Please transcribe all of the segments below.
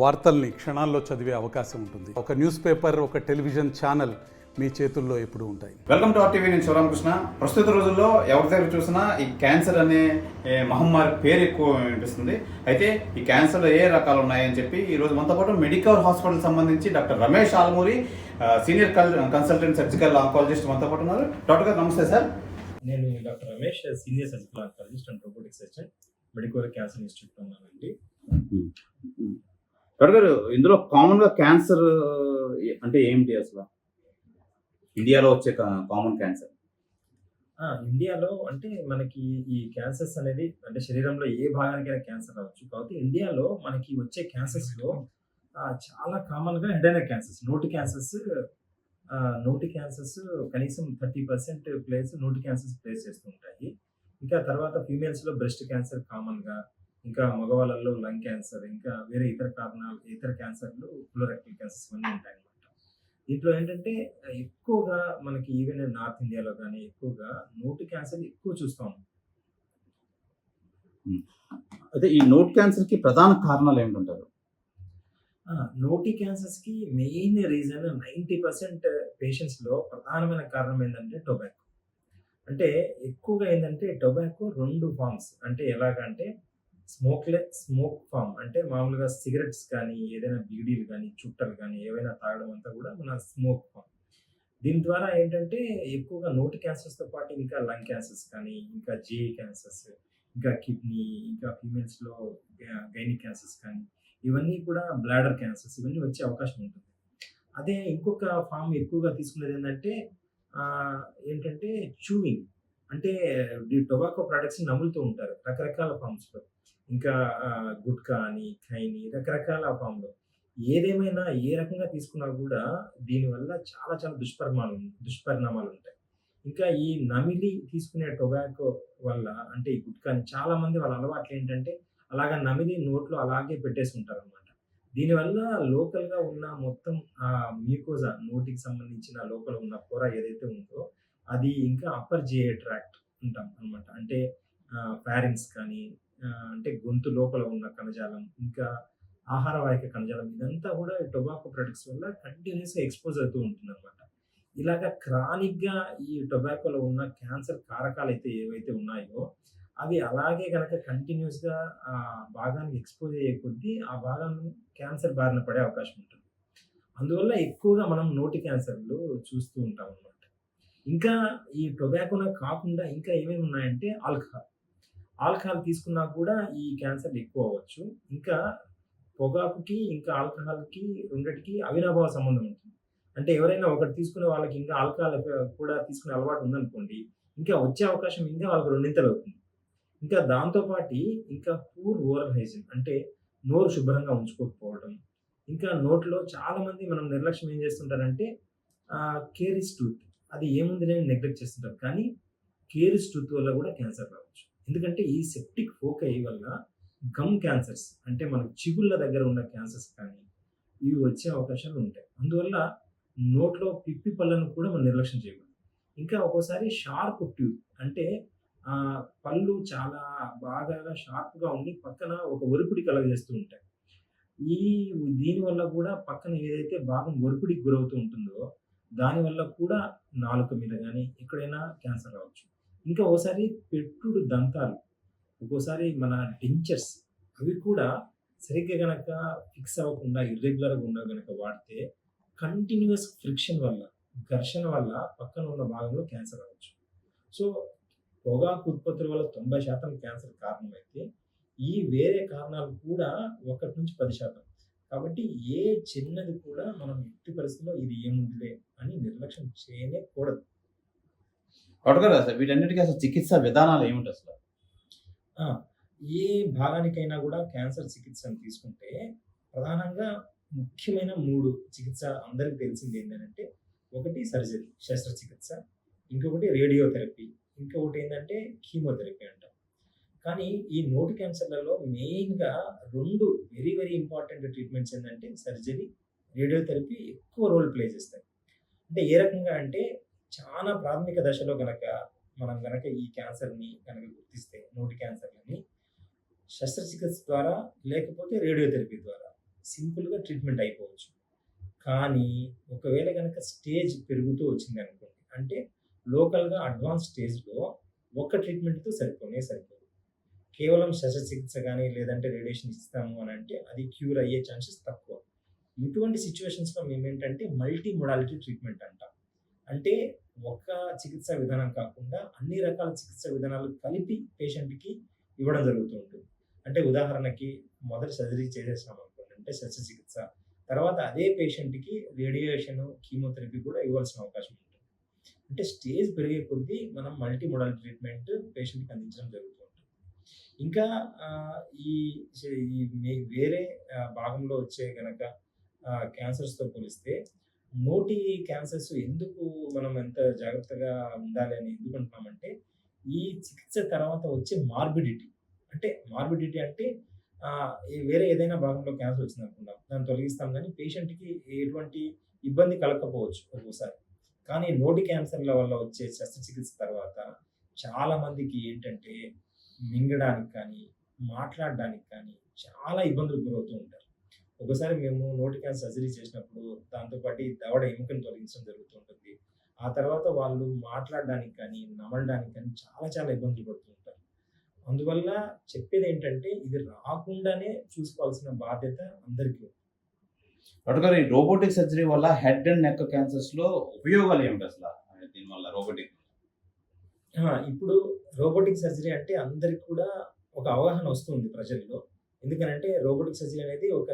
వార్తల్ని క్షణాల్లో చదివే అవకాశం ఉంటుంది. ఒక న్యూస్ పేపర్ ఒక టెలివిజన్ ఛానల్ మీ చేతుల్లో ఎప్పుడూ ఉంటాయి. వెల్కమ్ టు ఆర్టీవీ నేను శివరామకృష్ణ ప్రస్తుత రోజుల్లో ఎవరి దగ్గర చూసినా ఈ క్యాన్సర్ అనే ఏ, మహమ్మారి పేరు ఎక్కువ వినిపిస్తుంది. అయితే ఈ క్యాన్సర్లో ఏ రకాలు ఉన్నాయని చెప్పి ఈ రోజు మనతో పాటు మెడికల్ హాస్పిటల్ సంబంధించి డాక్టర్ రమేష్ ఆల్మూరి సీనియర్ కల్ కన్సల్టెంట్ సర్జికల్ ఆంకాలజిస్ట్ మనతో పాటు ఉన్నారు. డాక్టర్ గారు నమస్తే సార్. నేను doctor Ramesh senior surgical oncologist and robotic surgeon medical cancer institute ఉన్నానండి. గారు ఇందులో కామన్గా క్యాన్సర్ అంటే ఏమిటి అసలు? ఇండియాలో వచ్చే కామన్ క్యాన్సర్ ఇండియాలో అంటే మనకి ఈ క్యాన్సర్స్ అనేది అంటే శరీరంలో ఏ భాగానికైనా క్యాన్సర్ రావచ్చు. కాబట్టి ఇండియాలో మనకి వచ్చే క్యాన్సర్స్లో చాలా కామన్గా హెడ్ క్యాన్సర్స్ నోటి క్యాన్సర్స్ నోటి క్యాన్సర్స్ కనీసం థర్టీ పర్సెంట్ ప్లేస్ నోటి క్యాన్సర్స్ ప్లేస్ చేస్తూ ఉంటాయి. ఇంకా తర్వాత ఫీమేల్స్లో బ్రెస్ట్ క్యాన్సర్ కామన్గా ఇంకా మగవాళ్ళల్లో లంగ్ క్యాన్సర్ ఇంకా వేరే ఇతర కారణాలు ఇతర క్యాన్సర్లు ఫ్లోరెక్టల్ క్యాన్సర్స్ ఇవన్నీ ఉంటాయి అన్నమాట దీంట్లో ఏంటంటే ఎక్కువగా మనకి ఈవెన్ నార్త్ ఇండియాలో కానీ ఎక్కువగా నోటి క్యాన్సర్ ఎక్కువ చూస్తాం అయితే ఈ నోట్ క్యాన్సర్కి ప్రధాన కారణాలు ఏమిటంటారు? ఆ, నోటి క్యాన్సర్స్కి మెయిన్ రీజన్ నైంటీ పర్సెంట్ పేషెంట్స్లో ప్రధానమైన కారణం ఏంటంటే టొబాకో అంటే ఎక్కువగా ఏంటంటే టొబాకో రెండు ఫార్మ్స్ అంటే ఎలాగంటే స్మోక్లె స్మోక్ ఫామ్ అంటే మామూలుగా సిగరెట్స్ కానీ ఏదైనా బీడీలు కానీ చుట్టలు కానీ ఏవైనా తాగడం అంతా కూడా మన స్మోక్ ఫామ్. దీని ద్వారా ఏంటంటే ఎక్కువగా నోటి క్యాన్సర్స్తో పాటు ఇంకా లంగ్ క్యాన్సర్స్ కానీ ఇంకా జేఈ క్యాన్సర్స్ ఇంకా కిడ్నీ ఇంకా ఫీమేల్స్లో గైనిక్ క్యాన్సర్స్ కానీ ఇవన్నీ కూడా బ్లాడర్ క్యాన్సర్స్ ఇవన్నీ వచ్చే అవకాశం ఉంటుంది. అదే ఇంకొక ఫామ్ ఎక్కువగా తీసుకునేది ఏంటంటే ఏంటంటే చూవింగ్ అంటే ఈ టొబాకో ప్రొడక్ట్స్ నములుతూ ఉంటారు. రకరకాల ఫామ్స్లో ఇంకా గుట్కా అని ఖైని రకరకాల ఫామ్లో ఏదేమైనా ఏ రకంగా తీసుకున్నా కూడా దీనివల్ల చాలా చాలా దుష్పరిణామాలు దుష్పరిణామాలు ఉంటాయి. ఇంకా ఈ నమిలి తీసుకునే టొబాకో వల్ల అంటే ఈ గుట్కాని చాలా మంది వాళ్ళ అలవాట్లు ఏంటంటే అలాగా నమిలి నోట్లో అలాగే పెట్టేసి ఉంటారు అనమాట దీనివల్ల లోకల్గా ఉన్న మొత్తం ఆ మ్యూకోజా నోటికి సంబంధించిన లోపల ఉన్న పొర ఏదైతే ఉందో అది ఇంకా అప్పర్ జిఐ ట్రాక్ట్ ఉంటాం అనమాట అంటే ప్యారెంట్స్ కానీ అంటే గొంతు లోపల ఉన్న కణజాలం ఇంకా ఆహార వాహిక కణజాలం ఇదంతా కూడా టొబాకో ప్రొడక్ట్స్ వల్ల కంటిన్యూస్గా ఎక్స్పోజ్ అవుతూ ఉంటుంది అనమాట ఇలాగా క్రానిక్గా ఈ టొబాకోలో ఉన్న క్యాన్సర్ కారకాలు అయితే ఏవైతే ఉన్నాయో అవి అలాగే కనుక కంటిన్యూస్గా ఆ భాగానికి ఎక్స్పోజ్ అయ్యే కొద్దీ ఆ భాగం క్యాన్సర్ బారిన పడే అవకాశం ఉంటుంది. అందువల్ల ఎక్కువగా మనం నోటి క్యాన్సర్లు చూస్తూ ఉంటాం అన్నమాట. ఇంకా ఈ టొబాకోలో కాకుండా ఇంకా ఏమేమి ఉన్నాయంటే ఆల్కహాల్. ఆల్కహాల్ తీసుకున్నా కూడా ఈ క్యాన్సర్ ఎక్కువ అవ్వచ్చు. ఇంకా పొగాకుకి ఇంకా ఆల్కహాల్కి రెండిటికి అవినాభావ సంబంధం ఉంటుంది. అంటే ఎవరైనా ఒకటి తీసుకునే వాళ్ళకి ఇంకా ఆల్కహాల్ కూడా తీసుకునే అలవాటు ఉందనుకోండి ఇంకా వచ్చే అవకాశం ఇంకా వాళ్ళకి రెండింతలు అవుతుంది. ఇంకా దాంతోపాటు ఇంకా పూర్ ఓరల్ హైజిన్ అంటే నోరు శుభ్రంగా ఉంచుకోకపోవడం. ఇంకా నోట్లో చాలామంది మనం నిర్లక్ష్యం ఏం చేస్తుంటారంటే కేరిస్ టూత్. అది ఏముంది లేని నెగ్లెక్ట్ చేస్తుంటారు. కానీ కేరిస్ టూత్ వల్ల కూడా క్యాన్సర్ రావచ్చు. ఎందుకంటే ఈ సెప్టిక్ ఫోకై వల్ల గమ్ క్యాన్సర్స్ అంటే మనకు చిగుళ్ళ దగ్గర ఉన్న క్యాన్సర్స్ కానీ ఇవి వచ్చే అవకాశాలు ఉంటాయి. అందువల్ల నోట్లో పిప్పి పళ్ళను కూడా మనం నిర్లక్ష్యం చేయకూడదు. ఇంకా ఒక్కోసారి షార్ప్ ట్యూత్ అంటే పళ్ళు చాలా బాగా షార్ప్గా ఉండి పక్కన ఒక ఒరిపిడి కలగజేస్తూ ఉంటాయి. ఈ దీనివల్ల కూడా పక్కన ఏదైతే భాగం ఒరిపిడికి గురవుతూ ఉంటుందో దానివల్ల కూడా నాలుక మీద కానీ ఎక్కడైనా క్యాన్సర్ రావచ్చు. ఇంకా ఓసారి పెట్టుడు దంతాలు ఒక్కోసారి మన డెంచర్స్ అవి కూడా సరిగ్గా గనక ఫిక్స్ అవ్వకుండా ఇర్రెగ్యులర్గా ఉన్నా గనక వాడితే కంటిన్యూస్ ఫ్రిక్షన్ వల్ల ఘర్షణ వల్ల పక్కన ఉన్న భాగంలో క్యాన్సర్ అవ్వచ్చు సో పొగాకు ఉత్పత్తుల వల్ల తొంభై శాతం క్యాన్సర్ కారణమైతే ఈ వేరే కారణాలు కూడా ఒకటి నుంచి పది శాతం కాబట్టి ఏ చిన్నది కూడా మనం ఎట్టి పరిస్థితుల్లో ఇది ఏముందిలే అని నిర్లక్ష్యం చేయనే కూడదు డాక్టర్ గారు అసలు వీటన్నిటికీ అసలు చికిత్స విధానాలు ఏమిటి అసలు? ఏ భాగానికైనా కూడా క్యాన్సర్ చికిత్సను తీసుకుంటే ప్రధానంగా ముఖ్యమైన మూడు చికిత్స అందరికి తెలిసింది ఏంటంటే ఒకటి సర్జరీ శస్త్రచికిత్స ఇంకొకటి రేడియోథెరపీ ఇంకొకటి ఏంటంటే కీమోథెరపీ అంటాం. కానీ ఈ నోటి క్యాన్సర్లలో మెయిన్గా రెండు వెరీ వెరీ ఇంపార్టెంట్ ట్రీట్మెంట్స్ ఏంటంటే సర్జరీ రేడియోథెరపీ ఎక్కువ రోల్ ప్లే చేస్తాయి. అంటే ఏ రకంగా అంటే చాలా ప్రాథమిక దశలో కనుక మనం కనుక ఈ క్యాన్సర్ని కనుక గుర్తిస్తే నోటి క్యాన్సర్లని శస్త్రచికిత్స ద్వారా లేకపోతే రేడియోథెరపీ ద్వారా సింపుల్గా ట్రీట్మెంట్ అయిపోవచ్చు. కానీ ఒకవేళ కనుక స్టేజ్ పెరుగుతూ వచ్చింది అనుకోండి అంటే లోకల్గా అడ్వాన్స్ స్టేజ్లో ఒక్క ట్రీట్మెంట్తో సరిపోనే సరిపోయింది కేవలం శస్త్రచికిత్స కానీ లేదంటే రేడియేషన్ ఇస్తాము అని అంటే అది క్యూర్ అయ్యే ఛాన్సెస్ తక్కువ. ఇటువంటి సిచ్యువేషన్స్లో మేము ఏంటంటే మల్టీ మొడాలిటీ ట్రీట్మెంట్ అంట. అంటే ఒక్క చికిత్సా విధానం కాకుండా అన్ని రకాల చికిత్సా విధానాలు కలిపి పేషెంట్కి ఇవ్వడం జరుగుతూ ఉంటుంది. అంటే ఉదాహరణకి మొదటి సర్జరీ చేసేసాం అనుకోండి అంటే శస్త్రచికిత్స. తర్వాత అదే పేషెంట్కి రేడియేషన్ కీమోథెరపీ కూడా ఇవ్వాల్సిన అవకాశం ఉంటుంది. అంటే స్టేజ్ పెరిగే కొద్దీ మనం మల్టీ మోడల్ ట్రీట్మెంట్ పేషెంట్కి అందించడం జరుగుతుంది. ఇంకా ఈ వేరే భాగంలో వచ్చే కనుక క్యాన్సర్స్తో పోలిస్తే నోటి క్యాన్సర్స్ ఎందుకు మనం ఎంత జాగ్రత్తగా ఉండాలి అని ఎందుకు అంటున్నామంటే ఈ చికిత్స తర్వాత వచ్చే మార్బిడిటీ అంటే మార్బిడిటీ అంటే వేరే ఏదైనా భాగంలో క్యాన్సర్ వచ్చింది అనుకుందాం దాన్ని తొలగిస్తాం కానీ పేషెంట్కి ఎటువంటి ఇబ్బంది కలగకపోవచ్చు ఒక్కోసారి. కానీ నోటి క్యాన్సర్ల వల్ల వచ్చే శస్త్రచికిత్స తర్వాత చాలామందికి ఏంటంటే మింగడానికి కానీ మాట్లాడడానికి కానీ చాలా ఇబ్బందులు గురవుతూ ఉంటారు. ఒకసారి మేము నోటి క్యాన్ సర్జరీ చేసినప్పుడు దాంతోపాటు దవడ ఎముకను తొలగించడం జరుగుతూ ఉంటుంది. ఆ తర్వాత వాళ్ళు మాట్లాడడానికి కానీ నమలడానికి కానీ చాలా చాలా ఇబ్బందులు పడుతూ ఉంటారు. అందువల్ల చెప్పేది ఏంటంటే ఇది రాకుండానే చూసుకోవాల్సిన బాధ్యత అందరికీ ఉంది. డాక్టర్ గారు ఈ రోబోటిక్ సర్జరీ వల్ల హెడ్ అండ్ నెక్ క్యాన్సర్స్లో ఉపయోగాలు ఏమిటి అసలు? దీనివల్ల రోబోటిక్ ఇప్పుడు రోబోటిక్ సర్జరీ అంటే అందరికి కూడా ఒక అవగాహన వస్తుంది ప్రజల్లో. ఎందుకనంటే రోబోటిక్ సర్జరీ అనేది ఒక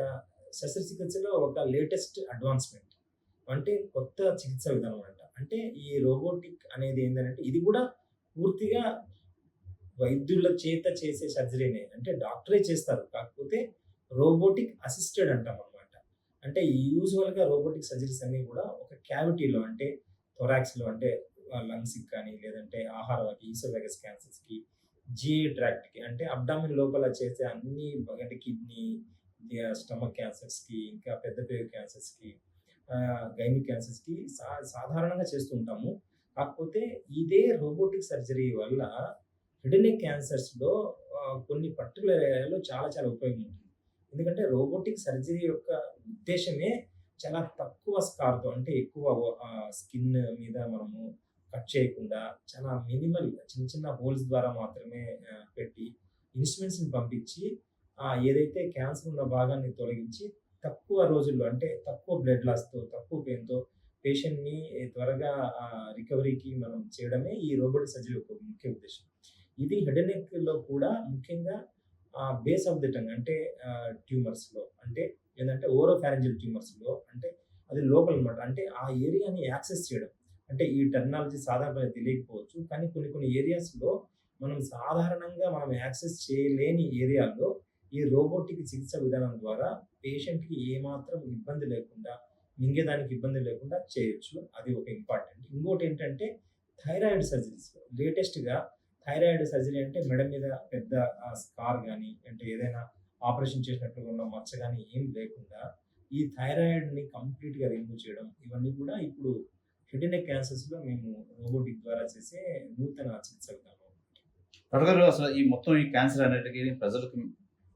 శస్త్రచికిత్సలో ఒక లేటెస్ట్ అడ్వాన్స్మెంట్. అంటే కొత్త చికిత్స విధానం అంట. అంటే ఈ రోబోటిక్ అనేది ఏంటంటే ఇది కూడా పూర్తిగా వైద్యుల చేత చేసే సర్జరీనే. అంటే డాక్టరే చేస్తారు. కాకపోతే రోబోటిక్ అసిస్టెడ్ అంటాం అనమాట అంటే యూజువల్గా రోబోటిక్ సర్జరీస్ అన్నీ కూడా ఒక క్యావిటీలో అంటే థొరాక్స్లో అంటే లంగ్స్కి కానీ లేదంటే ఆహారవాకి ఈసోవెగస్ క్యాన్సర్స్కి జిఐ ట్రాక్ట్కి అంటే అబ్డామిన్ లోపల చేసే అన్ని అంటే కిడ్నీ స్టమక్ క్యాన్సర్స్కి ఇంకా పెద్ద పేరు క్యాన్సర్స్కి గైనిక్ క్యాన్సర్స్కి సా సాధారణంగా చేస్తుంటాము కాకపోతే ఇదే రోబోటిక్ సర్జరీ వల్ల హిడెనిక్ క్యాన్సర్స్లో కొన్ని పర్టికులర్ ఏరియాలో చాలా చాలా ఉపయోగం ఉంటుంది. ఎందుకంటే రోబోటిక్ సర్జరీ యొక్క ఉద్దేశమే చాలా తక్కువ స్కార్తో అంటే ఎక్కువ స్కిన్ మీద మనము కట్ చేయకుండా చాలా మినిమల్ చిన్న చిన్న హోల్స్ ద్వారా మాత్రమే పెట్టి ఇన్స్ట్రుమెంట్స్ని పంపించి ఏదైతే క్యాన్సర్ ఉన్న భాగాన్ని తొలగించి తక్కువ రోజుల్లో అంటే తక్కువ బ్లడ్ లాస్తో తక్కువ పెయిన్తో పేషెంట్ని త్వరగా రికవరీకి మనం చేయడమే ఈ రోబోటిక్ సర్జరీ యొక్క ముఖ్య ఉద్దేశం. ఇది హెడ్ నెక్లో కూడా ముఖ్యంగా బేస్ ఆఫ్ ది టంగ్ అంటే ట్యూమర్స్లో అంటే ఏంటంటే ఓరో ఫ్యారెంజల్ ట్యూమర్స్లో అంటే అది లోపల అనమాట అంటే ఆ ఏరియాని యాక్సెస్ చేయడం. అంటే ఈ టెక్నాలజీ సాధారణంగా తెలియకపోవచ్చు. కానీ కొన్ని కొన్ని ఏరియాస్లో మనం సాధారణంగా మనం యాక్సెస్ చేయలేని ఏరియాల్లో ఈ రోబోటిక్ చికిత్స విధానం ద్వారా పేషెంట్కి ఏమాత్రం ఇబ్బంది లేకుండా మింగేదానికి ఇబ్బంది లేకుండా చేయొచ్చు. అది ఒక ఇంపార్టెంట్. ఇంకోటి ఏంటంటే థైరాయిడ్ సర్జరీస్. లేటెస్ట్గా థైరాయిడ్ సర్జరీ అంటే మెడ మీద పెద్ద స్కార్ కానీ అంటే ఏదైనా ఆపరేషన్ చేసినట్టుగా ఉన్న మచ్చ కానీ ఏం లేకుండా ఈ థైరాయిడ్ని కంప్లీట్గా రిమూవ్ చేయడం ఇవన్నీ కూడా ఇప్పుడు కిడ్నీ క్యాన్సర్స్లో మేము రోబోటిక్ ద్వారా చేసే నూతన చికిత్స విధానం డాక్టర్ అసలు ఈ మొత్తం ఈ క్యాన్సర్ అనేటికి ప్రజలకు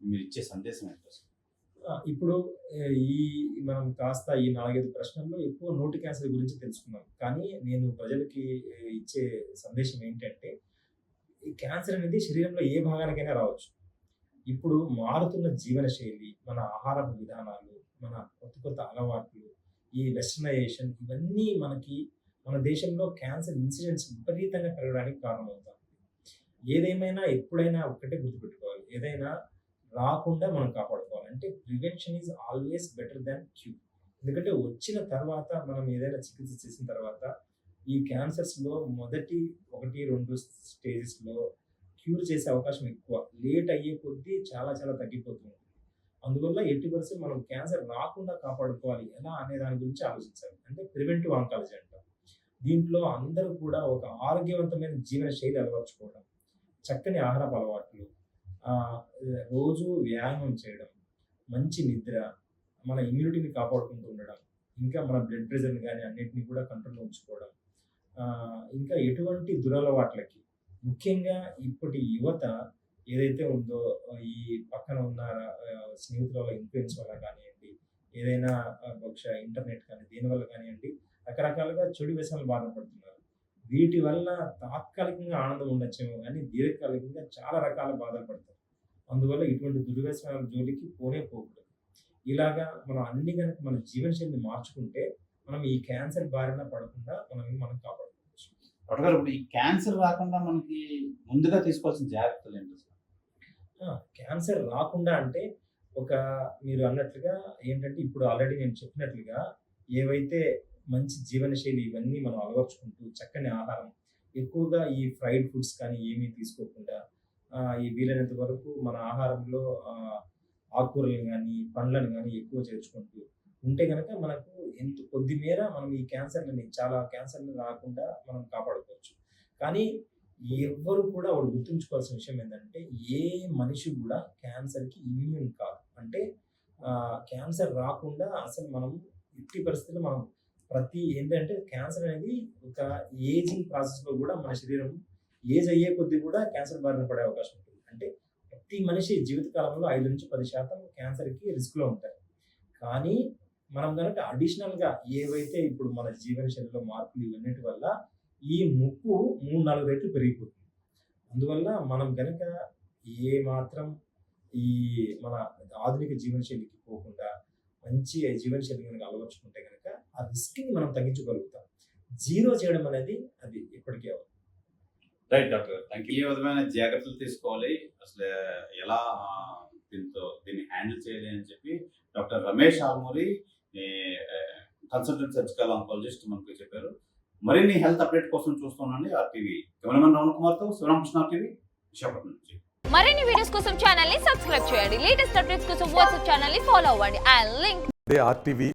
మీరు ఇచ్చే సందేశం ఏంటి ఇప్పుడు ఈ మనం కాస్త ఈ నాలుగైదు ప్రశ్నల్లో ఎక్కువ నోటి క్యాన్సర్ గురించి తెలుసుకున్నాం. కానీ నేను ప్రజలకి ఇచ్చే సందేశం ఏంటంటే ఈ క్యాన్సర్ అనేది శరీరంలో ఏ భాగానికైనా రావచ్చు. ఇప్పుడు మారుతున్న జీవన శైలి మన ఆహారపు విధానాలు మన కొత్త కొత్త అలవాట్లు ఈ వెస్టర్నైజేషన్ ఇవన్నీ మనకి మన దేశంలో క్యాన్సర్ ఇన్సిడెంట్స్ విపరీతంగా పెరగడానికి కారణమవుతాయి. ఏదేమైనా ఎప్పుడైనా ఒక్కటే గుర్తుపెట్టుకోవాలి. ఏదైనా రాకుండా మనం కాపాడుకోవాలి. అంటే prevention is always better than cure ఎందుకంటే వచ్చిన తర్వాత మనం ఏదైనా చికిత్స చేసిన తర్వాత ఈ క్యాన్సర్స్లో మొదటి ఒకటి రెండు స్టేజెస్లో క్యూర్ చేసే అవకాశం ఎక్కువ. లేట్ అయ్యే కొద్దీ చాలా చాలా తగ్గిపోతుంది అందువల్ల ఎట్టి పరిస్థితి మనం క్యాన్సర్ రాకుండా కాపాడుకోవాలి. ఎలా అనే దాని గురించి ఆలోచించాలి. అంటే ప్రివెంటివ్ ఆంకాలజీ అంటాం. దీంట్లో అందరూ కూడా ఒక ఆరోగ్యవంతమైన జీవన శైలి అలవర్చుకోవడం చక్కని ఆహారపు అలవాట్లు రోజు వ్యాయామం చేయడం మంచి నిద్ర మన ఇమ్యూనిటీని కాపాడుకుంటూ ఉండడం ఇంకా మన బ్లడ్ ప్రెషర్ని కానీ అన్నిటిని కూడా కంట్రోల్లో ఉంచుకోవడం ఇంకా ఎటువంటి దురలవాట్లకి ముఖ్యంగా ఇప్పటి యువత ఏదైతే ఉందో ఈ పక్కన ఉన్న స్నేహితుల ఇన్ఫ్లుయెన్స్ వల్ల కానివ్వండి ఏదైనా బహుశా ఇంటర్నెట్ కానీ దీనివల్ల కానివ్వండి రకరకాలుగా చెడు వ్యసనాలు బాధపడుతున్నారు వీటి వల్ల తాత్కాలికంగా ఆనందం ఉండొచ్చేమో కానీ దీర్ఘకాలికంగా చాలా రకాల బాధలు పడతారు. అందువల్ల ఇటువంటి దుర్వ్యసనాల జోలికి పోనే పోకూడదు. ఇలాగా మనం అన్ని కనుక మన జీవనశైలిని మార్చుకుంటే మనం ఈ క్యాన్సర్ బారిన పడకుండా మనం మనం కాపాడుకోవచ్చు. ఇప్పుడు ఈ క్యాన్సర్ రాకుండా మనకి ముందుగా తీసుకోవాల్సిన జాగ్రత్తలు ఏంటి క్యాన్సర్ రాకుండా అంటే ఒక మీరు అన్నట్లుగా ఏంటంటే ఇప్పుడు ఆల్రెడీ నేను చెప్పినట్లుగా ఏవైతే మంచి జీవనశైలి ఇవన్నీ మనం అలవర్చుకుంటూ చక్కని ఆహారం ఎక్కువగా ఈ ఫ్రైడ్ ఫుడ్స్ కానీ ఏమీ తీసుకోకుండా ఈ వీలైనంత వరకు మన ఆహారంలో ఆకుకూరలు ఆకుకూరలను కానీ పండ్లను కానీ ఎక్కువ చేర్చుకుంటూ ఉంటే కనుక మనకు ఎంత కొద్ది మేర మనం ఈ క్యాన్సర్లని చాలా క్యాన్సర్ని రాకుండా మనం కాపాడుకోవచ్చు. కానీ ఎవ్వరు కూడా వాడు గుర్తుంచుకోవాల్సిన విషయం ఏంటంటే ఏ మనిషి కూడా క్యాన్సర్కి ఇమ్యూన్ కాదు. అంటే క్యాన్సర్ రాకుండా అసలు మనం ఎట్టి పరిస్థితుల్లో మనం ప్రతి ఏంటంటే క్యాన్సర్ అనేది ఒక ఏజింగ్ ప్రాసెస్లో కూడా మన శరీరం ఏజ్ అయ్యే కొద్దీ కూడా క్యాన్సర్ బారిన పడే అవకాశం ఉంటుంది. అంటే ప్రతి మనిషి జీవితకాలంలో ఐదు నుంచి పది శాతం క్యాన్సర్కి రిస్క్లో ఉంటారు. కానీ మనం కనుక అడిషనల్గా ఏవైతే ఇప్పుడు మన జీవనశైలిలో మార్పులు ఇవన్నిటి వల్ల ఈ ముప్పు మూడు నాలుగు రెట్లు పెరిగిపోతుంది. అందువల్ల మనం కనుక ఏ మాత్రం ఈ మన ఆధునిక జీవనశైలికి పోకుండా మంచి జీవనశైలి కనుక అలవర్చుకుంటే కనుక ఆ రిస్క్ని మనం తగ్గించగలుగుతాం. జీరో చేయడం అనేది అది ఎప్పటికీ అవ్వదు. Right doctor. థ్యాంక్ యూ ఏ విధమైన జాగ్రత్తలు తీసుకోవాలి. అసలు ఎలా దీంతో దీన్ని హ్యాండిల్ చేయాలి అని చెప్పి doctor Ramesh Armuri consultant surgical oncologist మనకు చెప్పారు. మరిన్ని హెల్త్ అప్డేట్ కోసం చూస్తున్నాండి ఆర్టీవీ. కెమెరామెన్ రావణ్ కుమార్తో శివరామకృష్ణ టీవీ విశాఖపట్నం నుంచి. మరిన్ని వీడియోస్ కోసం ఛానల్ని సబ్స్క్రైబ్ చేయండి. లేటెస్ట్ అప్డేట్స్ కోసం వాట్సాప్ ఛానల్ని ఫాలో అవ్వండి. And link RTV